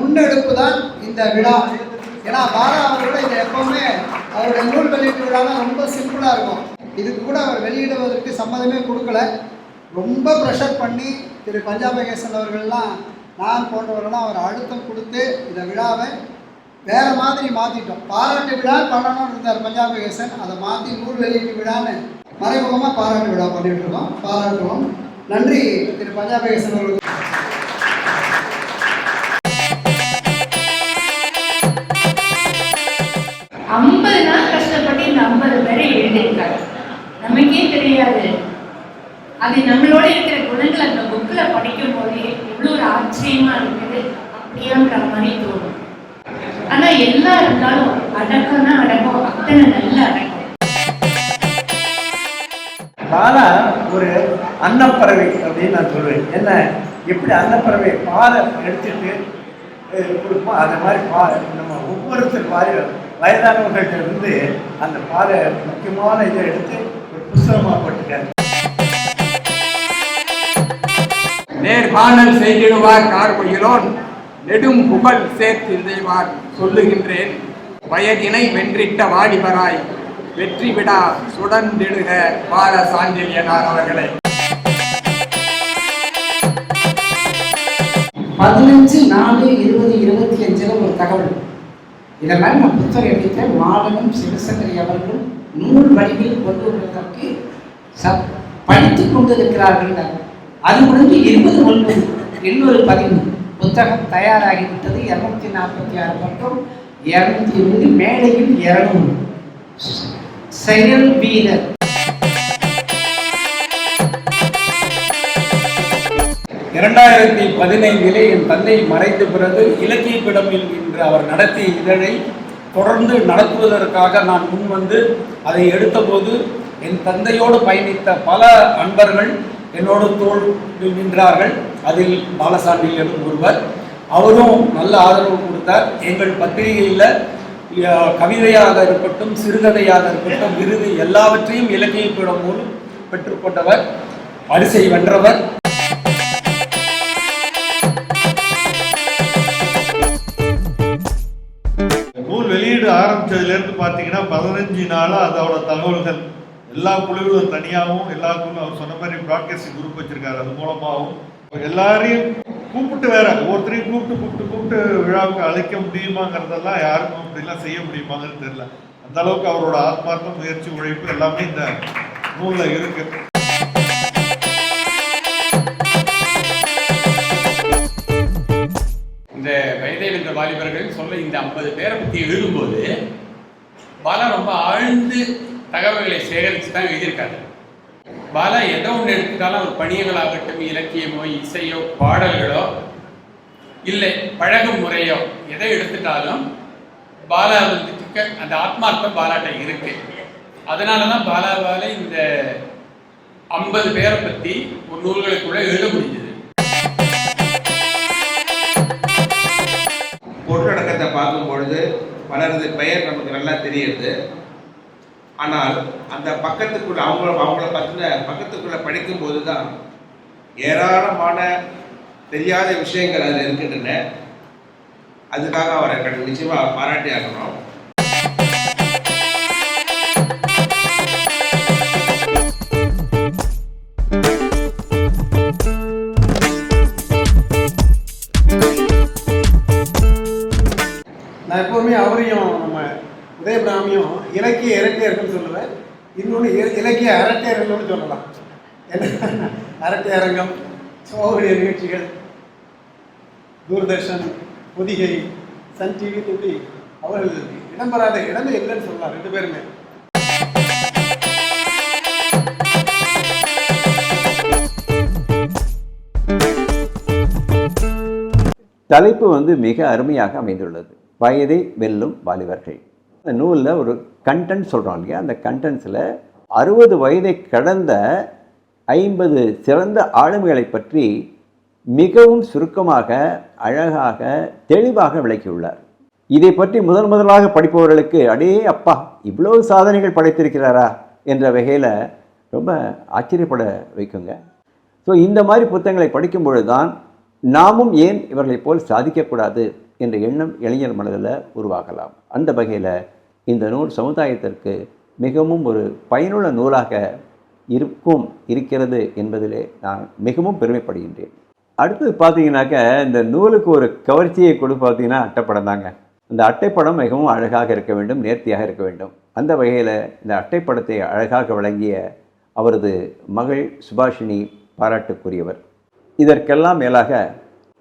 முன்னெடுப்பு தான் இந்த விழா. ஏன்னா பாலா அவர்களோட இதை எப்பவுமே அவருடைய நூல் வெளியீட்டு விழாலாம் ரொம்ப சிம்பிளாக இருக்கும். இதுக்கு கூட அவர் வெளியிடுவதற்கு சம்மதமே கொடுக்கல. ரொம்ப ப்ரெஷர் பண்ணி திரு பஞ்சாபகேசன் அவர்கள்லாம் நான் போன்றவர்கள்லாம் அவர் அழுத்தம் கொடுத்து இந்த விழாவை வேறு மாதிரி மாற்றிட்டோம் பாராட்டு விழா பண்ணணும்னு இருந்தார் பஞ்சாபகேசன். அதை மாற்றி நூல் வெளியீட்டு விழான்னு மறைமுகமாக பாராட்டு விழா பண்ணிட்டு இருக்கோம். பாராட்டுவோம். நன்றி திரு பஞ்சாபகேசன் அவர்களுக்கு. நமக்கே தெரியாது. அது நம்மளோட இருக்கிற குணங்கள் அந்த புக்கில் படிக்கும் போதே எவ்வளோ ஒரு ஆச்சரியமா இருக்குது அப்படியான்ற மாதிரி தோணும். ஆனா எல்லாம் இருந்தாலும் அடக்கம்னா அடக்கம் அத்தனை நல்ல அடக்கம். பாலா ஒரு அன்னப்பறவை அப்படின்னு நான் சொல்லுவேன் என்ன? எப்படி அன்னப்பறவை பாலை எடுத்துட்டு கொடுப்போம் அது மாதிரி பா நம்ம ஒவ்வொருத்தர் பால் வயதானவர்கள்ட்ட இருந்து அந்த பாலை முக்கியமான இதை எடுத்து ஒரு புஸ்தகமாக நேர்காணல் செய்திடுவார் கார்பொயிலோன் நெடும் புகழ் சேர்த்திருந்தேவார் சொல்லுகின்றேன். வயதினை வென்றிட்ட வாலிபராய் வெற்றி விடா சுடர்ந்திடுக பால சாண்டில்யனார் அவர்களை. பதினஞ்சு நாலு இருபது இருபத்தி அஞ்சுல ஒரு தகவல். இதெல்லாம் நான் புத்தகம் எடுத்த மாடனும் சிவசங்கரி அவர்களும் நூல் வடிவில் கொண்டு வருவதற்கு ச படித்து கொண்டிருக்கிறார்கள் அது முடிஞ்சு இருபது ஒன்பது இன்னொரு பதிவு புத்தகம் தயாராகிவிட்டது. இரநூத்தி நாற்பத்தி ஆறு மற்றும் இரநூத்தி இருபது மேடையில் இரநூறு. செயல் வீரர். இரண்டாயிரத்தி பதினைந்திலே என் தந்தை மறைந்த பிறகு இலக்கிய பீடம் என்கின்ற அவர் நடத்திய இதழை தொடர்ந்து நடத்துவதற்காக நான் முன் வந்து அதை எடுத்தபோது என் தந்தையோடு பயணித்த பல அன்பர்கள் என்னோடு தோல் நின்றார்கள். அதில் பாலசாண்டியரும் ஒருவர். அவரும் நல்ல ஆதரவு கொடுத்தார். எங்கள் பத்திரிகையில் கவிதையாக இருக்கட்டும் சிறுகதையாக இருக்கட்டும் விருது எல்லாவற்றையும் இலக்கிய பீடம் மூலம் பெற்றுக்கொண்டவர் பரிசை வென்றவர். வெளியீடு ஆரம்பிச்சதுலேருந்து பார்த்தீங்கன்னா பதினஞ்சு நாளாக அதோட தகவல்கள். எல்லா குழுவிலும் தனியாகவும் எல்லா குழுவும் அவர் சொன்ன மாதிரி ப்ராட்காஸ்டிங் குரூப் வச்சிருக்காரு. அது மூலமாகவும். எல்லாரையும் கூப்பிட்டு வேற ஒவ்வொருத்தரையும் கூப்பிட்டு கூப்பிட்டு கூப்பிட்டு விழாவுக்கு அழைக்க முடியுமாங்கிறதெல்லாம் யாருக்கும் அப்படிலாம் செய்ய முடியுமாங்கன்னு தெரியல. அந்த அளவுக்கு அவரோட ஆத்மார்த்த முயற்சி உழைப்பு எல்லாமே இந்த நூலில் இருக்கு. இந்த வயதை வென்ற வாலிபர்கள் சொல்ல இந்த ஐம்பது பேரை பற்றி எழுதும்போது பாலா ரொம்ப ஆழ்ந்து தகவல்களை சேகரித்து தான் எழுதியிருக்காரு. பாலா எதோ ஒன்று எடுத்துட்டாலும் ஒரு பணியங்களாகட்டும் இலக்கியமோ இசையோ பாடல்களோ இல்லை பழகும் முறையோ எதை எடுத்துட்டாலும் பாலா வந்துட்டு அந்த ஆத்மார்த்தம் பாலாட்ட இருக்கு. அதனால தான் பாலாவால் இந்த ஐம்பது பேரை பற்றி ஒரு நூல்களுக்குள்ள எழுத முடிஞ்சது. பார்க்கும் பொழுது பலரது பெயர் நமக்கு நல்லா தெரியுது. ஆனால் அந்த பக்கத்துக்குள்ள அவங்கள அவங்கள பற்றின பக்கத்துக்குள்ள படிக்கும்போது தான் ஏராளமான தெரியாத விஷயங்கள் அதில் இருக்கின்றன. அதுக்காக அவரை கண்டு நிச்சயமா பாராட்டி ஆகணும் இலக்கிய இரட்டையர்கள் சொல்லுவேன். இன்னொன்று இலக்கிய அரட்டையர்கள்னு சொல்லலாம். என்ன? அரட்டை அரங்கம் சோகடிய நிகழ்ச்சிகள் தூர்தர்ஷன் பொதிகை சன் டிவி இப்படி அவர்கள் இடம்பெறாத இடமே இல்லைன்னு சொல்லலாம் ரெண்டு பேருமே. தலைப்பு வந்து மிக அருமையாக அமைந்துள்ளது. வயதை வெல்லும் வாலிபர்கள். இந்த நூலில் ஒரு கண்டென்ட் சொல்கிறோம் இல்லையா? அந்த கண்டென்ட்ஸில் அறுபது வயதை கடந்த ஐம்பது சிறந்த ஆளுமைகளை பற்றி மிகவும் சுருக்கமாக அழகாக தெளிவாக விளக்கியுள்ளார். இதை பற்றி முதன் முதலாக படிப்பவர்களுக்கு அடே அப்பா இவ்வளவு சாதனைகள் படைத்திருக்கிறாரா? என்ற வகையில் ரொம்ப ஆச்சரியப்பட வைக்குங்க. ஸோ இந்த மாதிரி புத்தகங்களை படிக்கும் பொழுது தான் நாமும் ஏன் இவர்களைப் போல் சாதிக்கக்கூடாது? என்ற எண்ணம் இளைஞர் மனதில் உருவாகலாம். அந்த வகையில் இந்த நூல் சமுதாயத்திற்கு மிகவும் ஒரு பயனுள்ள நூலாக இருக்கும் இருக்கிறது என்பதிலே நான் மிகவும் பெருமைப்படுகின்றேன். அடுத்தது பார்த்தீங்கன்னாக்க இந்த நூலுக்கு ஒரு கவர்ச்சியை கொடு பார்த்தீங்கன்னா அட்டைப்படம் தாங்க. இந்த அட்டைப்படம் மிகவும் அழகாக இருக்க வேண்டும் நேர்த்தியாக இருக்க வேண்டும். அந்த வகையில் இந்த அட்டைப்படத்தை அழகாக வழங்கிய அவரது மகள் சுபாஷினி பாராட்டுக்குரியவர். இதற்கெல்லாம் மேலாக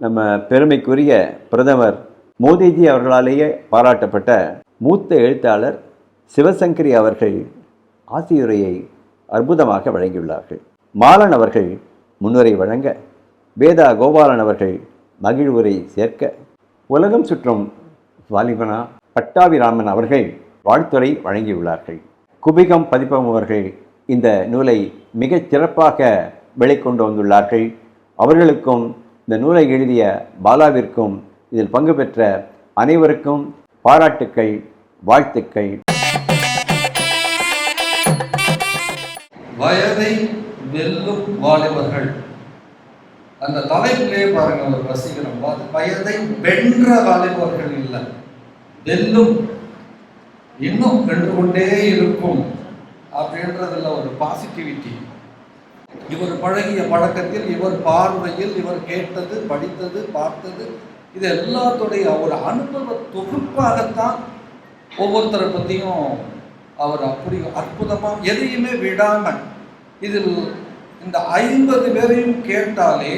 நம்ம பெருமைக்குரிய பிரதமர் மோடிஜி அவர்களாலேயே பாராட்டப்பட்ட மூத்த எழுத்தாளர் சிவசங்கரி அவர்கள் ஆசியுரையை அற்புதமாக வழங்கியுள்ளார்கள். மாலன் அவர்கள் முன்னுரை வழங்க வேதா கோபாலன் அவர்கள் மகிழ்வுரை சேர்க்க உலகம் சுற்றும் வாலிபனா பட்டாபிராமன் அவர்கள் வாழ்த்துரை வழங்கியுள்ளார்கள். குபிகம் பதிப்பகம் அவர்கள் இந்த நூலை மிகச் சிறப்பாக வெளிக்கொண்டு வந்துள்ளார்கள். அவர்களுக்கும் இந்த நூலை எழுதிய பாலாவிற்கும் இதில் பங்கு பெற்ற அனைவருக்கும் பாராட்டுக்கள் வாழ்த்துக்கள். வயதை வெல்லும் வாலிபர்கள். அந்த தலைப்பிலே பாருங்க ஒரு ரசிகரம் வயதை வென்ற வாலிபர்கள் இல்லை. வெல்லும் இன்னும் வென்று கொண்டே இருக்கும் அப்படின்றதுல ஒரு பாசிட்டிவிட்டி இவர் பழகிய பழக்கத்தில் இவர் பார்வையில் இவர் கேட்டது படித்தது பார்த்தது இது எல்லாத்துடைய ஒரு அனுபவ தொகுப்பாகத்தான் ஒவ்வொருத்தரை பற்றியும் அவர் அப்படி அற்புதமாக எதையுமே விடாமல் இதில் இந்த ஐம்பது பேரையும் கேட்டாலே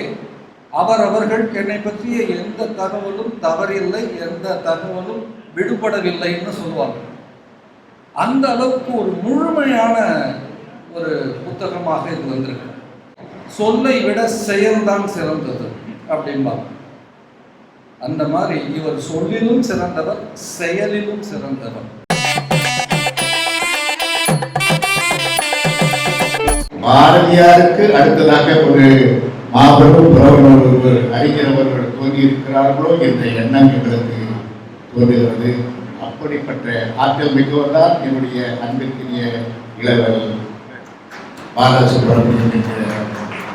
அவரவர்கள் என்னை பற்றிய எந்த தகவலும் தவறில்லை எந்த தகவலும் விடுபடவில்லைன்னு சொல்லுவாங்க. அந்த அளவுக்கு ஒரு முழுமையான ஒரு புத்தகமாக இது வந்திருக்கு. சொல்லை விட செயல்தான் சிறந்தது அப்படிம்பாங்க. அந்த மாதிரி இவர் சொல்லிலும் சிறந்தவர் செயலிலும் சிறந்தவர். பாரதியாருக்கு அடுத்ததாக ஒரு மாபெரும் புறவர்கள் ஒருவர் அறிஞரவர்கள் தோன்றியிருக்கிறார்களோ என்ற எண்ணம் எங்களுக்கு தோன்றுகிறது. அப்படிப்பட்ட ஆற்றல் மிக்கவர் தான் என்னுடைய அன்பிற்குரிய இளவல் பாலசுப்ரமணியம் என்கிற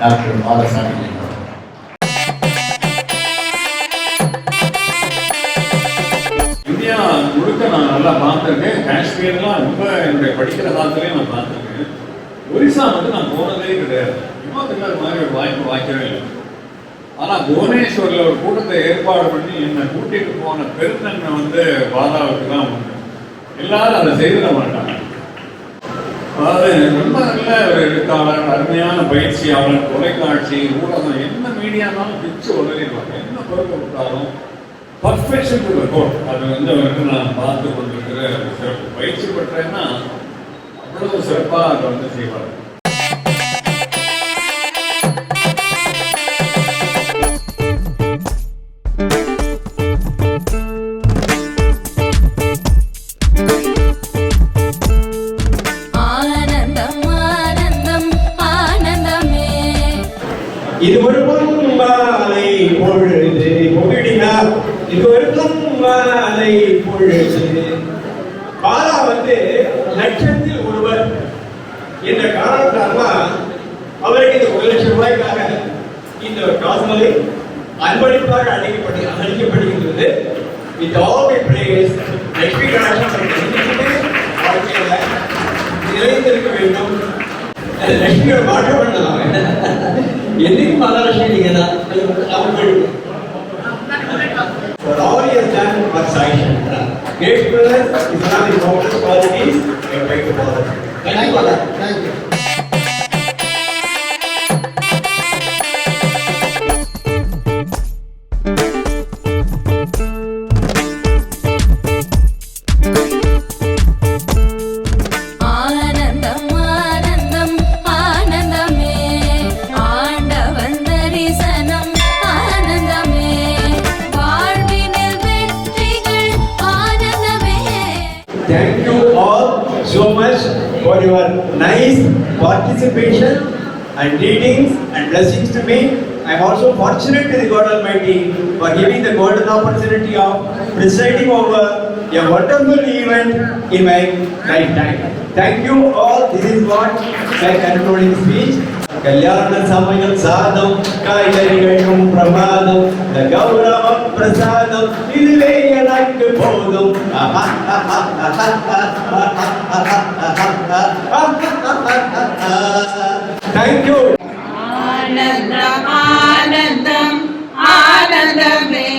டாக்டர் பாலசாமி. இந்தியா முழுக்க நான் நல்லா பார்த்துருக்கேன். காஷ்மீர்லாம் ரொம்ப என்னுடைய படிக்கிற காலத்துலேயே நான் பார்த்துருக்கேன். ஒரிசா மட்டும் நான் போனதே கிடையாது. இமாச்சல மாதிரி ஒரு வாய்ப்பு வாய்க்கவே இல்லை. ஆனால் புவனேஸ்வரில் ஒரு கூட்டத்தை ஏற்பாடு பண்ணி என்னை கூட்டிட்டு போன பெருந்தன்மை வந்து பாதாவுக்கு தான் உண்டு. எல்லாரும் அதை செய்திட மாட்டாங்க. அதாவது ரொம்ப நல்ல ஒரு எழுத்தாளர் அருமையான பயிற்சியாளர் தொலைக்காட்சி ஊடகம் என்ன மீடியானாலும் பிச்சு உதவிடுவாங்க என்ன பொறுப்பு கொடுத்தாலும் பர்ஃபெக்ஷன் இருக்கும். அது வந்து வரைக்கும் நான் பார்த்து கொண்டிருக்கிற சிறப்பு. பயிற்சி பெற்றேன்னா அவ்வளவு சிறப்பாக அதை வந்து செய்வார். இதுவரைக்கும் மாலை பொழுது பாலா வந்து லட்சத்தில் ஒருவர் என்ற காரணத்தால்தான் அவருக்கு இந்த ஒரு லட்சம் ரூபாய்க்காக இந்த காசோலை அன்பளிப்பாக அளிக்கப்படு அளிக்கப்படுகின்றது with all the praise Lakshmi கடாட்சம் வாழ்க்கையில நிலைத்திருக்க வேண்டும். அது லட்சுமியோட மாற்றம் பண்ணலாம். என்னைக்கு மகாலட்சுமி நீங்க தான்? he done Sai Thank you. Thank you. Thank you all so much for your nice participation and greetings and blessings to me. I am also fortunate to the God Almighty for giving the golden opportunity of presiding over a wonderful event in my lifetime. Thank you all. This is what my concluding speech. കല്യാണ സമയ സാധം കായലും പ്രമാദം ഗൗരവം പ്രസാദം ഇതിലേ നടക്ക് പോകും thank you ആനന്ദം ആനന്ദം ആനന്ദമേ.